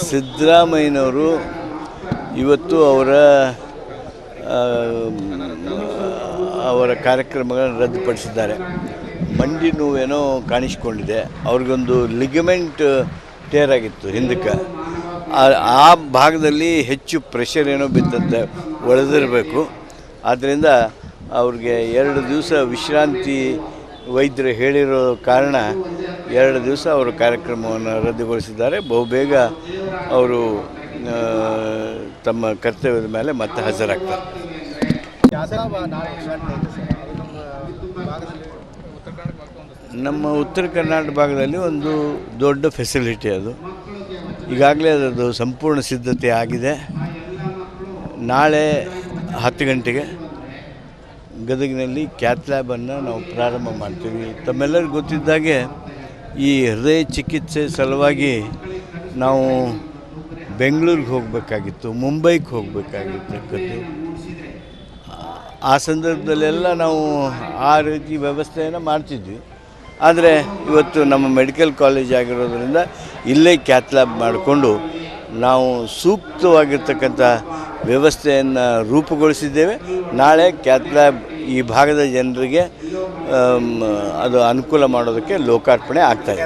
ಸಿದ್ದರಾಮಯ್ಯನವರು ಇವತ್ತು ಅವರ ಅವರ ಕಾರ್ಯಕ್ರಮಗಳನ್ನು ರದ್ದುಪಡಿಸಿದ್ದಾರೆ. ಮಂಡಿ ನೋವೇನೋ ಕಾಣಿಸ್ಕೊಂಡಿದೆ. ಅವ್ರಿಗೊಂದು ಲಿಗಮೆಂಟ್ ಟೇರ್ ಆಗಿತ್ತು ಹಿಂದಕ್ಕೆ. ಆ- ಆ ಭಾಗದಲ್ಲಿ ಹೆಚ್ಚು ಪ್ರೆಷರ್ ಏನೋ ಬಿದ್ದಂತೆ ಒಳೆದಿರಬೇಕು ಆದ್ದರಿಂದ ಅವ್ರಿಗೆ ಎರಡು ದಿವಸ ವಿಶ್ರಾಂತಿ ವೈದ್ಯರು ಹೇಳಿರೋ ಕಾರಣ ಎರಡು ದಿವಸ ಅವರು ಕಾರ್ಯಕ್ರಮವನ್ನು ರದ್ದುಗೊಳಿಸಿದ್ದಾರೆ. ಬಹುಬೇಗ ಅವರು ತಮ್ಮ ಕರ್ತವ್ಯದ ಮೇಲೆ ಮತ್ತೆ ಹಾಜರಾಗ್ತಾರೆ. ನಮ್ಮ ಉತ್ತರ ಕರ್ನಾಟಕ ಭಾಗದಲ್ಲಿ ಒಂದು ದೊಡ್ಡ ಫೆಸಿಲಿಟಿ ಅದು. ಈಗಾಗಲೇ ಅದರದ್ದು ಸಂಪೂರ್ಣ ಸಿದ್ಧತೆ ಆಗಿದೆ. ನಾಳೆ ಹತ್ತು ಗಂಟೆಗೆ ಗದಗಿನಲ್ಲಿ ಕ್ಯಾತ್ ಲ್ಯಾಬನ್ನು ನಾವು ಪ್ರಾರಂಭ ಮಾಡ್ತೀವಿ. ತಮ್ಮೆಲ್ಲರಿಗೂ ಗೊತ್ತಿದ್ದಾಗೆ ಈ ಹೃದಯ ಚಿಕಿತ್ಸೆ ಸಲುವಾಗಿ ನಾವು ಬೆಂಗಳೂರಿಗೆ ಹೋಗಬೇಕಾಗಿತ್ತು, ಮುಂಬೈಗೆ ಹೋಗಬೇಕಾಗಿರ್ತಕ್ಕದ್ದು ಆ ಸಂದರ್ಭದಲ್ಲೆಲ್ಲ ನಾವು ಆ ರೀತಿ ವ್ಯವಸ್ಥೆಯನ್ನು ಮಾಡ್ತಿದ್ವಿ. ಆದರೆ ಇವತ್ತು ನಮ್ಮ ಮೆಡಿಕಲ್ ಕಾಲೇಜ್ ಆಗಿರೋದ್ರಿಂದ ಇಲ್ಲೇ ಕ್ಯಾತ್ ಲ್ಯಾಬ್ ಮಾಡಿಕೊಂಡು ನಾವು ಸೂಕ್ತವಾಗಿರ್ತಕ್ಕಂಥ ವ್ಯವಸ್ಥೆಯನ್ನು ರೂಪುಗೊಳಿಸಿದ್ದೇವೆ. ನಾಳೆ ಕ್ಯಾತ್ ಲ್ಯಾಬ್ ಈ ಭಾಗದ ಜನರಿಗೆ ಅದು ಅನುಕೂಲ ಮಾಡೋದಕ್ಕೆ ಲೋಕಾರ್ಪಣೆ ಆಗ್ತಾಯಿದೆ